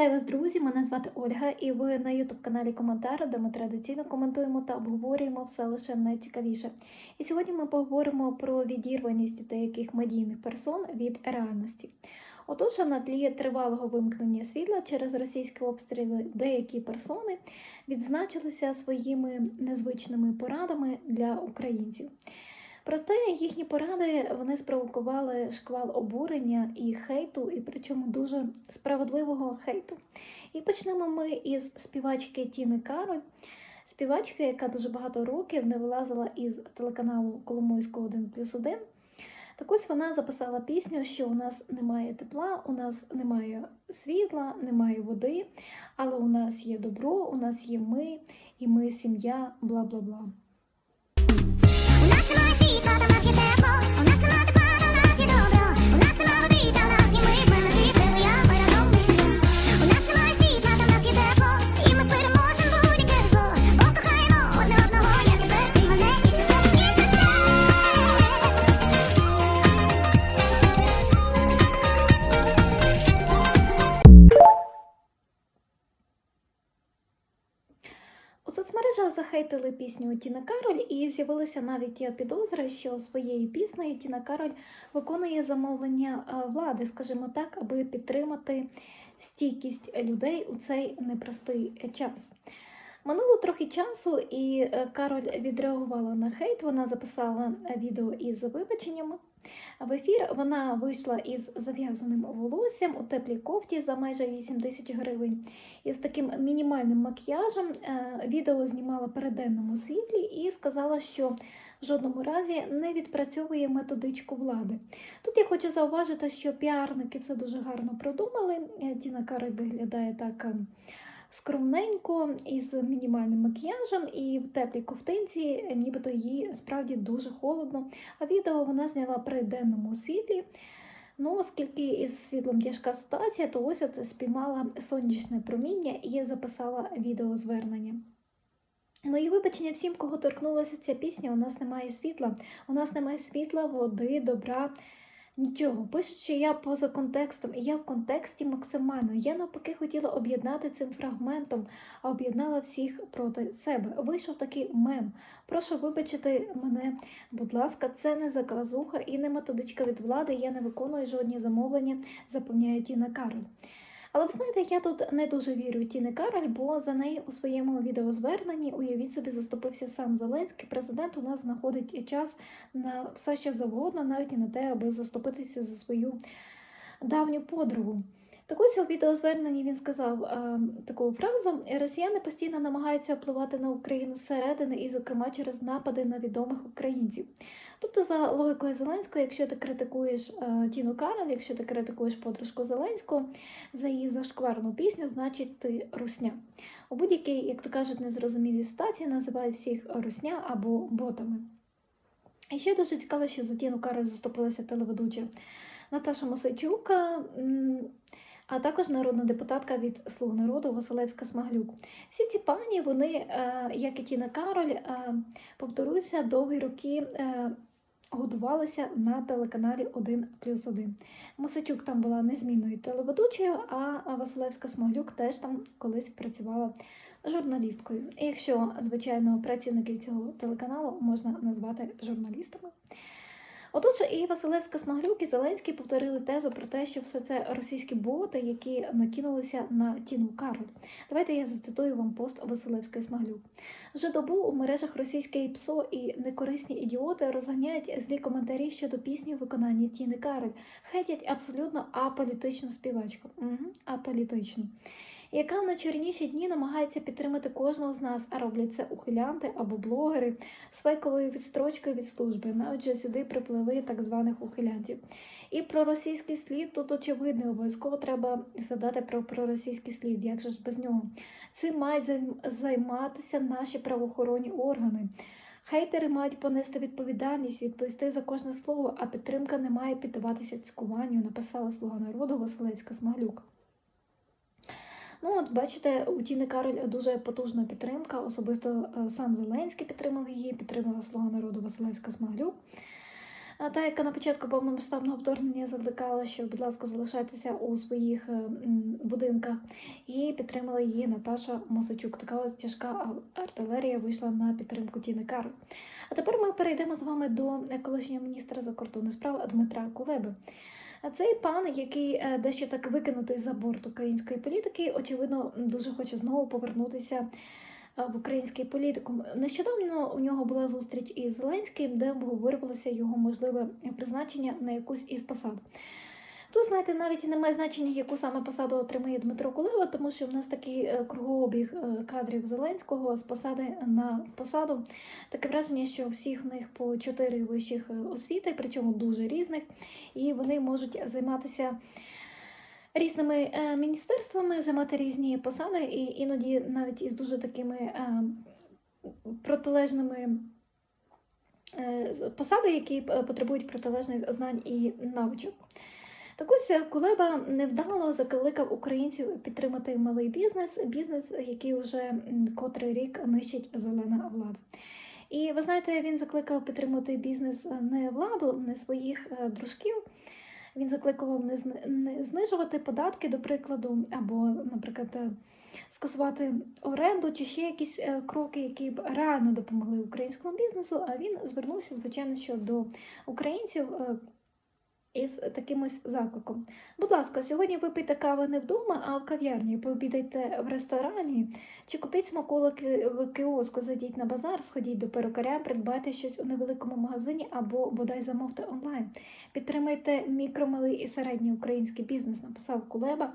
Вітаю вас, друзі! Мене звати Ольга, і ви на ютуб-каналі Коментари, де ми традиційно коментуємо та обговорюємо все лише найцікавіше. І сьогодні ми поговоримо про відірваність деяких медійних персон від реальності. Отож, на тлі тривалого вимкнення світла через російські обстріли деякі персони відзначилися своїми незвичними порадами для українців. Проте їхні поради вони спровокували шквал обурення і хейту, і причому дуже справедливого хейту. І почнемо ми із співачки Тіни Кароль, співачки, яка дуже багато років не вилазила із телеканалу Коломойського 1 плюс 1. Так ось вона записала пісню, що у нас немає тепла, у нас немає світла, немає води, але у нас є добро, у нас є ми, і ми сім'я, бла бла бла. У нас немає світла, та в нас є тепло. У нас немає тепла, та захейтили пісню Тіна Кароль, і з'явилися навіть є підозри, що своєю піснею Тіна Кароль виконує замовлення е, влади, скажімо так, аби підтримати стійкість людей у цей непростий час. Минуло трохи часу, і е, Кароль відреагувала на хейт. Вона записала е, відео із вибаченнями. В ефір вона вийшла із зав'язаним волоссям у теплій кофті за майже 8 тисяч гривень. І з таким мінімальним макіяжем Е, відео знімала при денному світлі і сказала, що в жодному разі не відпрацьовує методичку влади. Тут я хочу зауважити, що піарники все дуже гарно продумали. Е, Тіна Кароль виглядає так е, скромненько із мінімальним макіяжем і в теплій ковтинці, нібито їй справді дуже холодно. А відео вона зняла при денному світлі. Ну, оскільки із світлом тяжка ситуація, то ось от спіймала сонячне проміння і записала відеозвернення. Мої вибачення всім, кого торкнулася ця пісня. У нас немає світла. У нас немає світла, води, добра. Нічого. Пишуть, що я поза контекстом, і я в контексті максимально. Я навпаки хотіла об'єднати цим фрагментом, а об'єднала всіх проти себе. Вийшов такий мем. Прошу вибачити мене, будь ласка, це не заказуха і не методичка від влади. Я не виконую жодні замовлення, запевняє Тіна Кароль. Але ви знаєте, я тут не дуже вірю Тіни Кароль, бо за неї у своєму відеозверненні, уявіть собі, заступився сам Зеленський. Президент у нас знаходить час на все, що завгодно, навіть і на те, аби заступитися за свою давню подругу. Так ось у відеозверненні він сказав е, таку фразу: Росіяни постійно намагаються впливати на Україну зсередини, і, зокрема, через напади на відомих українців. Тобто, за логікою Зеленського, якщо ти критикуєш е, Тіну Кароль, якщо ти критикуєш подружку Зеленського за її зашкварну пісню, значить ти русня. У будь-якій, як то кажуть, незрозумілій ситуації називають всіх русня або ботами. І ще дуже цікаво, що за Тіну Кароль заступилася телеведуча Наташа Мосичук, м, а також народна депутатка від Слуг народу Василевська Смаглюк. Всі ці пані, вони, е, як і Тіна Кароль, е, повторюся, довгі роки е, годувалися на телеканалі 1 плюс 1. Мосичук там була незмінною телеведучою, а Василевська Смаглюк теж там колись працювала журналісткою. Якщо, звичайно, працівників цього телеканалу можна назвати журналістами. Отож, і Василевська Смаглюк і Зеленський повторили тезу про те, що все це російські боти, які накинулися на Тіну Кароль. Давайте я зацитую вам пост Василевської Смаглюк. Вже добу у мережах російське ПСО і некорисні ідіоти розганяють злі коментарі щодо пісні в виконанні Тіни Кароль. Хейтять абсолютно аполітичну співачку. Угу, аполітичну. Яка в найчорніші дні намагається підтримати кожного з нас, а роблять це ухилянти або блогери з фейковою відстрочкою від служби. Навіть же сюди приплили так званих ухилянтів. І про російський слід тут очевидно, обов'язково треба згадати про проросійський слід. Як же ж без нього? Цим мають займатися наші правоохоронні органи. Хейтери мають понести відповідальність, відповісти за кожне слово, а підтримка не має піддаватися цькуванню, написала слуга народу Василевська Смаглюк. Ну, от бачите, у Тіни Кароль дуже потужна підтримка. Особисто е, сам Зеленський підтримав її, підтримала слуга народу Василевська Смаглюк. Та, яка на початку повномасштабного вторгнення закликала, що, будь ласка, залишайтеся у своїх е, будинках, і підтримала її Наташа Мосичук. Така ось тяжка артилерія вийшла на підтримку Тіни Кароль. А тепер ми перейдемо з вами до колишнього міністра закордонних справ Дмитра Кулеби. Цей пан, який е, дещо так викинутий за борт української політики, очевидно, дуже хоче знову повернутися е, в український політикум. Нещодавно у нього була зустріч із Зеленським, де обговорювалося його можливе призначення на якусь із посад. Тут, знаєте, навіть і немає значення, яку саме посаду отримає Дмитро Кулеба, тому що в нас такий е, кругообіг е, кадрів Зеленського з посади на посаду. Таке враження, що всіх в них по чотири вищих е, освіти, причому дуже різних, і вони можуть займатися різними міністерствами, займати різні посади, і іноді навіть із дуже такими протилежними. Посади, які потребують протилежних знань і навичок. Так ось е, Кулеба невдало закликав українців підтримати малий бізнес, бізнес, який вже котрий рік нищить зелена влада. І ви знаєте, він закликав підтримати бізнес е, не владу, не своїх е, дружків. Він закликував не, знижувати податки, до прикладу, або, наприклад, скасувати оренду чи ще якісь кроки, які б реально допомогли українському бізнесу. А він звернувся, звичайно, що до українців із таким ось закликом. Будь ласка, сьогодні випийте кави не вдома, а в кав'ярні. Пообідайте в ресторані чи купіть смаколики в кіоску, зайдіть на базар, сходіть до перукаря, придбайте щось у невеликому магазині або бодай замовте онлайн. Підтримайте мікромалий і середній український бізнес, написав Кулеба.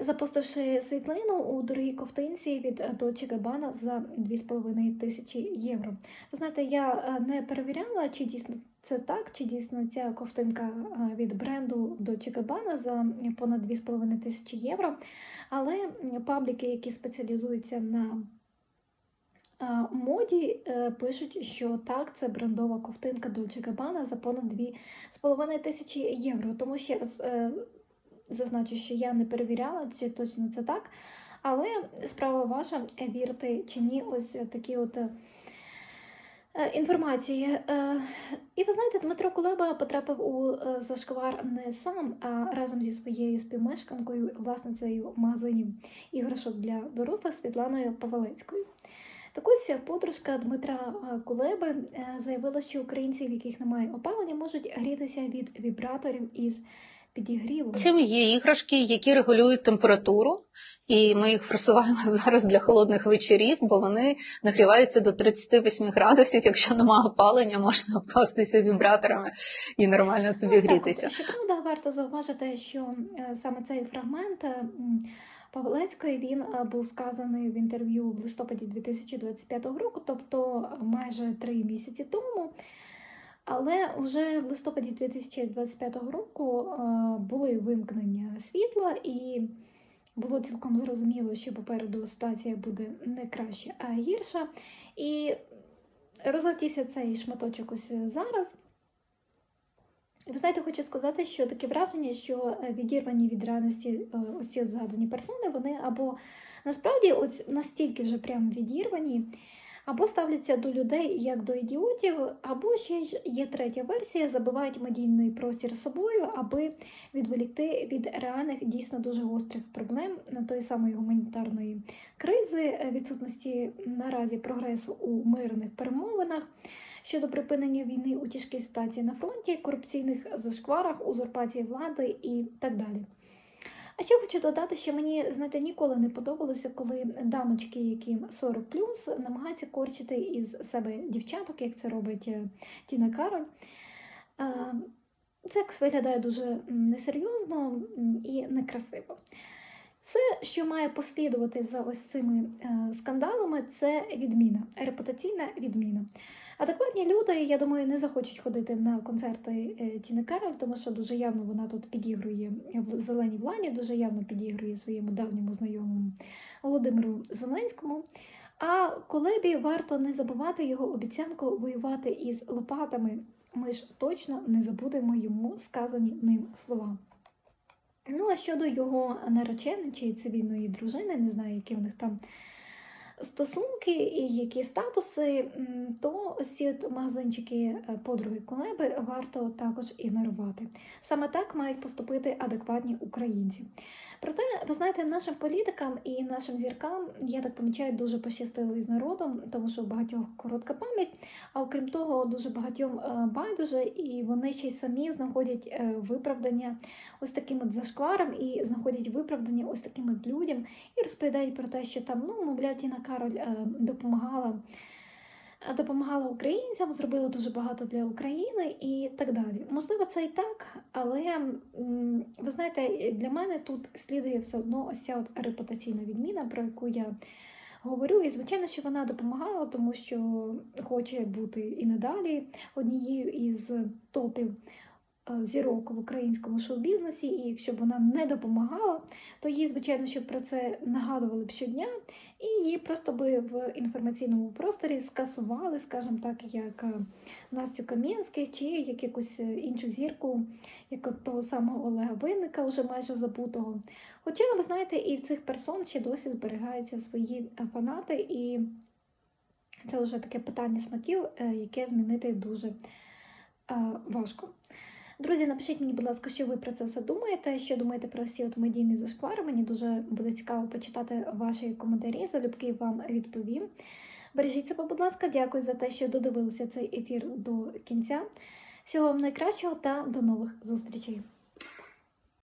Запостивши світлину у дорогій ковтинці від Dolce Gabbana за 2,5 тисячі євро. Ви знаєте, я е, не перевіряла, чи дійсно це так, чи дійсно ця ковтинка е, від бренду Dolce Gabbana за понад 2,5 тисячі євро. Але пабліки, які спеціалізуються на е, моді, е, пишуть, що так, це брендова ковтинка Dolce Gabbana за понад 2,5 тисячі євро. Тому ще раз е, зазначу, що я не перевіряла, чи точно це так. Але справа ваша, е, вірити чи ні, ось такі от е, е, інформації. І ви знаєте, Дмитро Кулеба потрапив у зашквар не сам, а разом зі своєю співмешканкою, власницею магазинів іграшок для дорослих Світланою Павелецькою. Так ось подружка Дмитра Кулеби заявила, що українці, в яких немає опалення, можуть грітися від вібраторів із підігрівом. Потім є іграшки, які регулюють температуру, і ми їх просуваємо зараз для холодних вечорів, бо вони нагріваються до 38 градусів. Якщо немає опалення, можна обкластися вібраторами і нормально собі Ось так грітися. Щоправда, варто зауважити, що е, саме цей фрагмент Павлецької він е, був сказаний в інтерв'ю в листопаді 2025 року, тобто майже три місяці тому. Але вже в листопаді 2025 року е, були вимкнення світла, і було цілком зрозуміло, що попереду ситуація буде не краще, а гірша. І розлетівся цей шматочок ось зараз. Ви знаєте, хочу сказати, що таке враження, що відірвані від реальності е, ось ці згадані персони, вони або насправді ось настільки вже прям відірвані, або ставляться до людей як до ідіотів, або ще є третя версія, забивають медійний простір собою, аби відволікти від реальних дійсно дуже гострих проблем на тої самої гуманітарної кризи, відсутності наразі прогресу у мирних перемовинах щодо припинення війни у тяжкій ситуації на фронті, корупційних зашкварах, узурпації влади і так далі. А ще хочу додати, що мені знаєте, ніколи не подобалося, коли дамочки, яким 40 намагаються корчити із себе дівчаток, як це робить е, Тіна Кароль. Е, Це виглядає дуже несерйозно і некрасиво. Все, що має послідувати за ось цими е, скандалами, це відміна, репутаційна відміна. Адекватні люди, я думаю, не захочуть ходити на концерти е, Тіни Кароль, тому що дуже явно вона тут підігрує в зеленій владі, дуже явно підігрує своєму давньому знайомому Володимиру Зеленському. А Колебі варто не забувати його обіцянку воювати із лопатами. Ми ж точно не забудемо йому сказані ним слова. Ну, а щодо його нареченої чи цивільної дружини, не знаю, які в них там стосунки і які статуси, то ці магазинчики е, подруги Кулеби варто також ігнорувати. Саме так мають поступити адекватні українці. Проте, ви знаєте, нашим політикам і нашим зіркам, я так помічаю, дуже пощастило із народом, тому що у багатьох коротка пам'ять, а окрім того, дуже багатьом е, байдуже, і вони ще й самі знаходять е, виправдання ось таким от зашкварам і знаходять виправдання ось таким от людям і розповідають про те, що там, ну, мовляв, Тіна Кароль е, допомагала. е, Допомагала українцям, зробила дуже багато для України і так далі. Можливо, це і так, але ви знаєте, для мене тут слідує все одно ось ця от репутаційна відміна, про яку я говорю. І звичайно, що вона допомагала, тому що хоче бути і надалі однією із топів е, зірок в українському шоу-бізнесі. І якщо б вона не допомагала, то їй, звичайно, що про це нагадували б щодня, і її просто би в інформаційному просторі скасували, скажімо так, як е, Настю Кам'янських чи як якусь е, іншу зірку, як от того самого Олега Винника, вже майже забутого. Хоча, ви знаєте, і в цих персон ще досі зберігаються свої е, фанати, і це вже таке питання смаків, е, яке змінити дуже е, важко. Друзі, напишіть мені, будь ласка, що ви про це все думаєте, що думаєте про всі от медійні зашквари. Мені дуже буде цікаво почитати ваші коментарі. Залюбки вам відповім. Бережіть себе, будь ласка, дякую за те, що додивилися цей ефір до кінця. Всього вам найкращого та до нових зустрічей!